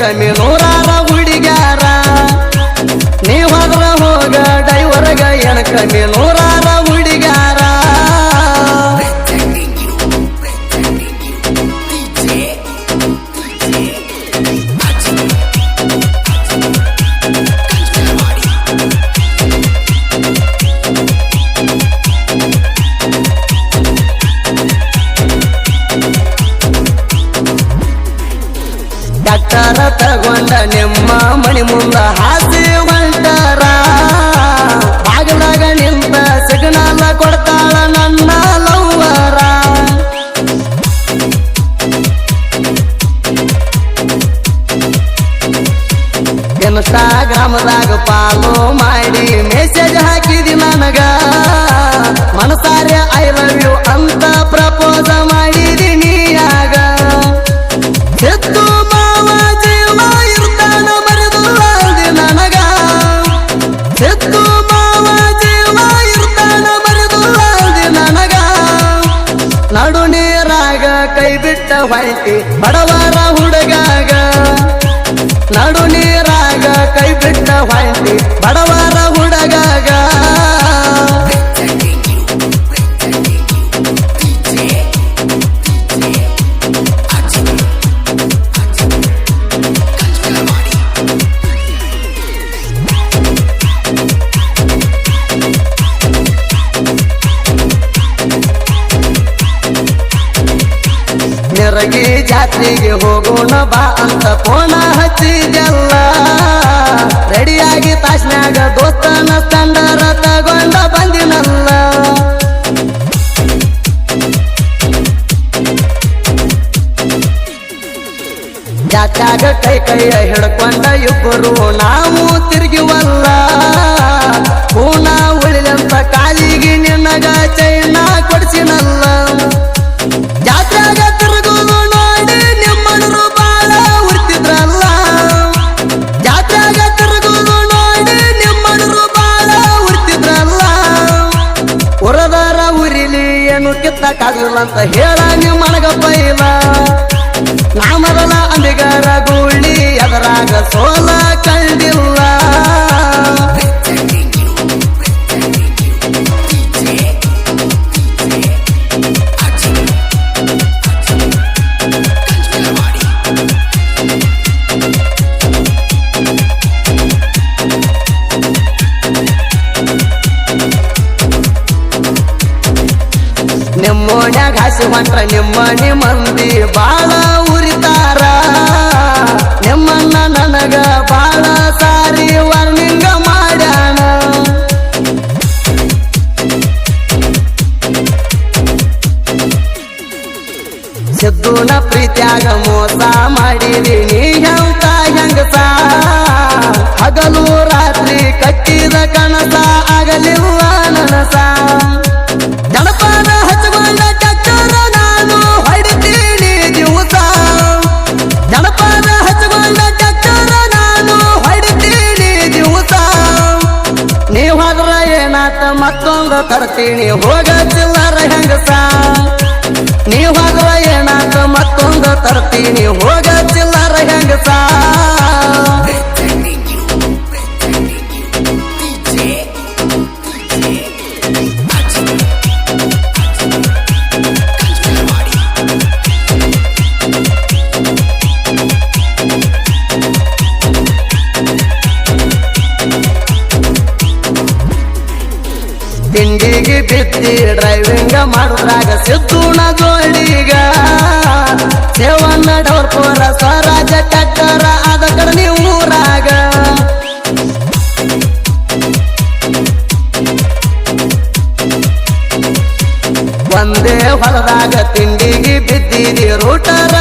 在面落啦。ನಿಮ್ಮ ಮಣಿ ಮುಂದ ಹಾಸಿ ಹೊಂಟಾರ. ಬಾಗಿಲಾಗ ನಿಂತ ಸಿಗ್ನಲ್ಲ ಕೊಡ್ತಾಳ ನನ್ನ ಲವ್ವರ. ಇನ್ಸ್ಟಾಗ್ರಾಮದಾಗ ಫಾಲೋ ಮಾಡಿ ಮೆಸೇಜ್ ಹಾಕಿದಿ ನನಗ. ಮನಸಾರೆ ಕೈ ಬಿಟ್ಟ ನಿರಗಿ ಜಾತ್ರೆಗೆ ಹೋಗೋಣ ಬಾ ಅಂತ ಫೋನ ಹಚ್ಚಿದೆಲ್ಲ ರೆಡಿಯಾಗಿ ತಾಸ್ನ್ಯಾಗ ದೋಸ್ತನ ತಂಡರ ತಗೊಂಡ ಬಂದಿನಲ್ಲ. ಜಾತ್ಯಾಗ ಕೈ ಕೈಯ ಹಿಡ್ಕೊಂಡ ಇಬ್ಬರು ನಾವು ತಿರುಗಿವಲ್ಲ. ಹೂನ ಉಳಿದಂತ ಕಾಲಿಗೆ ನಿನ್ನಗ ಚೈನ ಕೊಡ್ಸಿನಲ್ಲ. ಅಂತ ಹೇಳ ನಿಮ್ಮನಗ ಬೈಲ ನಾ ಮೊದಲ ಅಂಬಿಗರ ಗುಳ್ಳಿ ಅದರಾಗ ಸೋಲ ಕಂಡಿಲ್ಲ ನಿಮ್ಮೋಣ್ಯಾಗ ನಿಮ್ಮ ಮಂದಿ ಬಾಳ ಉರಿತಾರ. ನಿಮ್ಮನ್ನ ನನಗ ಬಾಳ ಸಾರಿ ವರ್ಣಿಂಗ ಮಾಡ್ಯಾನ. ಸಿದ್ದುನ ಪ್ರೀತ್ಯಾಗ ಮೋಸ ಮಾಡಿದಿ, ನೀ ಹೆಂತ ಹೆಂಗಸ? ಹಗಲು ರಾತ್ರಿ ಕಟ್ಟಿದ ಕನಸ ಆಗಲಿಲ್ಲ ನನಸ? ತರ್ತೀನಿ. ಹೋಗ ಚಿಲ್ಲರ ಹೆಂಗಸ. ನೀವ್ ಹೋಗುವ ಮತ್ತೊಂದು ತರ್ತೀನಿ. ಹೋಗ ಮಾಡುದ್ರಾಗ ಸಿದ್ದುಣ ಜೋಡಿಗ. ಸೇವನ್ನ ಸ್ವರಾಜ ಟ್ಯಾಕ್ಟರ ಅದ ಕಡೆ ನೀವು ಊರಾಗ. ಒಂದೇ ಹೊಲದಾಗ ತಿಂಡಿಗೆ ಬಿದ್ದಿದಿ ರೂಟರ.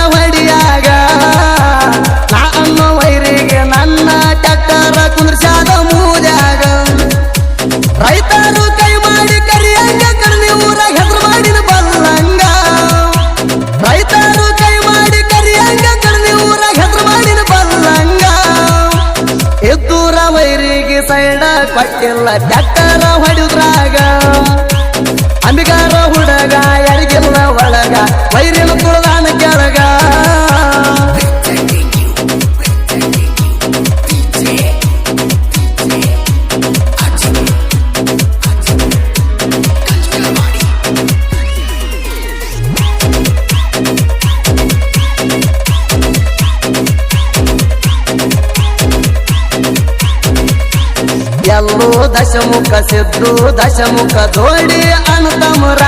ಸಿದ್ದು ದಶಮುಖ ಜೋಡಿ ಅಣ್ತಮರ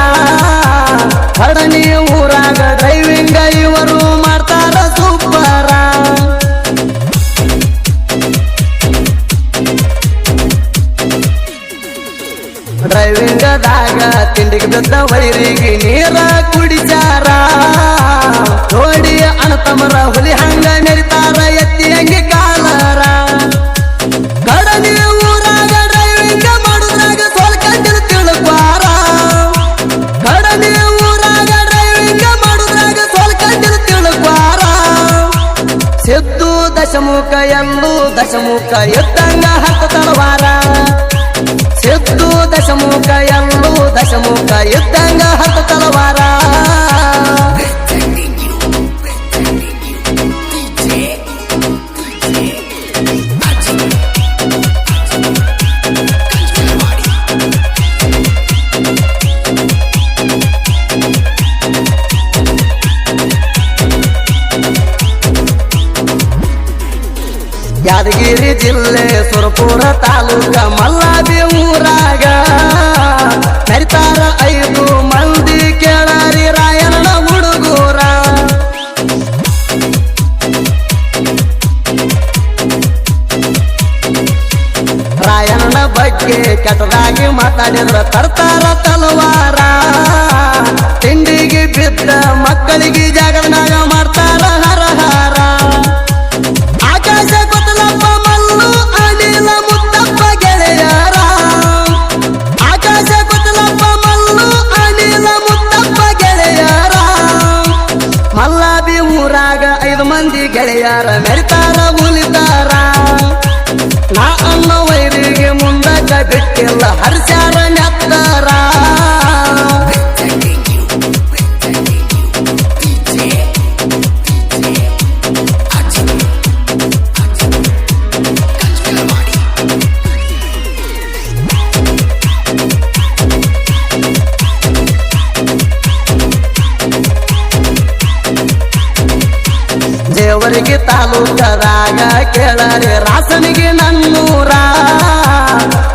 ಹಡನಿ ದಶಮುಖ ಎಂದು ದಶಮುಖ ಎತ್ತಂಗ ಹತ್ತು ತಳವಾರ. ಸಿದ್ದು ದಶಮುಖ ಎಂದು ದಶಮುಖ ಎತ್ತಂಗ ಹತ್ತು ಗೆಳೆಯರ ಮೆರಿತಾರ ಉಲಿತಾರ ನಾ ಅನ್ನೋ ವೈರಿಗೆ ಮುಂದಕ್ಕ ಬಿಟ್ಟಿಲ್ಲ ಹರ್ಸ್ಯಾರ. ದೇವರಿಗೆ ತಾಲೂಕದಾಗ ಕೇಳರೆ, ರಾಸನಿಗೆ ನನ್ನೂರ.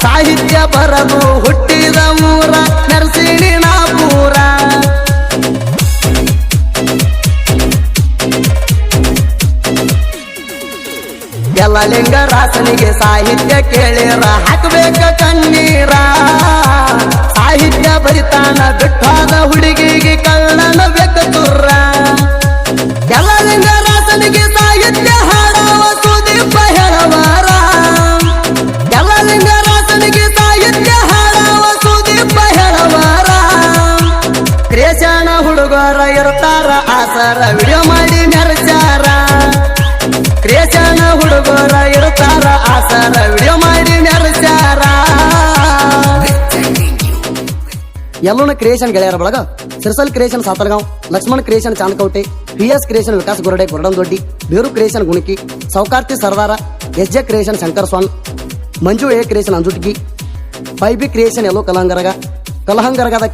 ಸಾಹಿತ್ಯ ಬರದು ಹುಟ್ಟಿದ ಮೂರ ನರಸಿಣಿ ನಾಪೂರ ಎಲ್ಲ ಲಿಂಗ ರಾಸನಿಗೆ ಸಾಹಿತ್ಯ ಕೇಳಿರ, ಹಾಕಬೇಕ ಕಣ್ಣೀರ. ಸಾಹಿತ್ಯ ಬರಿತಾನ ಬಿಟ್ಟಾದ ಹುಡುಗಿಗೆ ಕಳ್ಳನ ಬೆಕ್ಕತುರ್ರ ಎಲ್ಲ ಲಿಂಗ ರಾಸನಿಗೆ ಸಾಹಿತ್ಯ ಹಾಡವ ಸುದೀಪ ಹೇಳವಾರ ಎಲ್ಲ ಲಿಂಗ ರಾಸನಿಗೆ ಸಾಹಿತ್ಯ ಹಾಡವ ಸುದೀಪ ಹೇಳವಾರ ಕ್ರೇಶನ ಹುಡುಗರ ಇರ್ತಾರ ಆಸರ ವಿಡಿಯೋ ಮಾಡಿ ಮೆರಚಾರ. ಕ್ರೇಶನ ಹುಡುಗರ ಇರ್ತಾರ ಆಸರ ವಿಡಿಯೋ ಮಾಡಿ ಮೆರಚಾರ. ಎಲ್ಲೂನ ಕ್ರಿಯೇಷನ್ ಗೆಳೆಯರ ಬಳಗ. Sirsal creation Satargaon Laxman creation ಚಾಂದಕೌಟೆ P S creation Vikas Gorade ಗೊರಡಂದೊಡ್ಡಿ ಬೇರು ಕ್ರಿಯೇಷನ್ ಗುಣಕಿ ಸೌಕಾರ್ತಿ ಸರ್ದಾರ S J creation Shankar Swamy Manju A creation ಅಂಜುಟ್ಗಿ five B creation ಎಲ್ಲೋ ಕಲಹಂಗರಗ ಕಲಹಂಗರಗದ